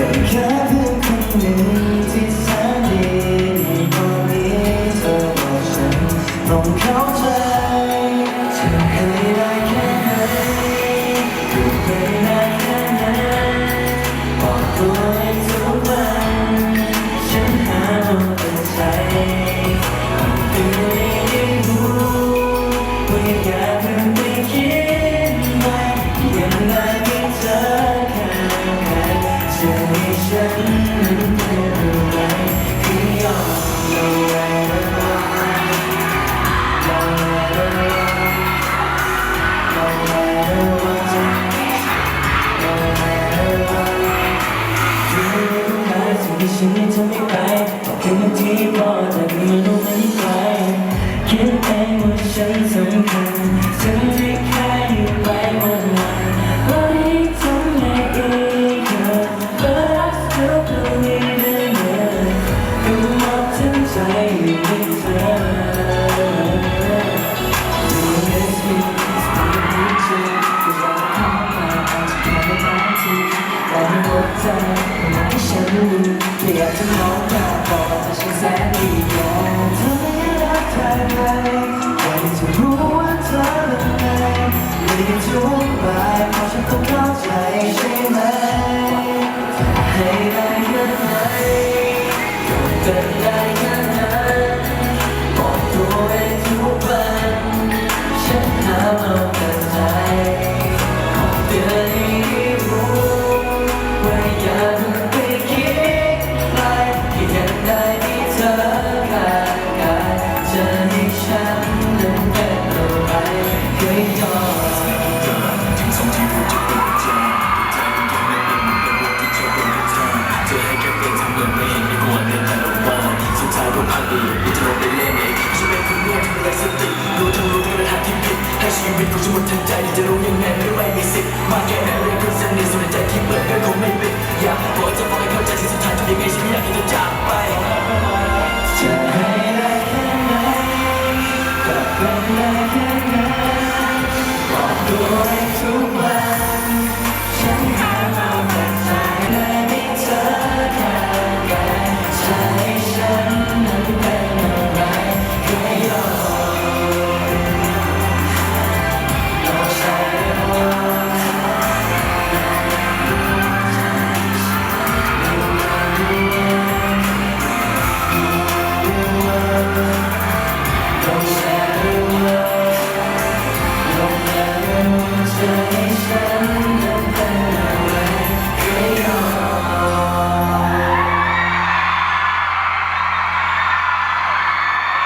take care change. เปรียบจะน้องกาบอฉันแสนดีเธอไม่รักใครเลยใครจะรู้ว่าเธอเป็ไงม่ทุกไปเพราะฉันต้องเข้าใจใช่ไหมให้ Yeah.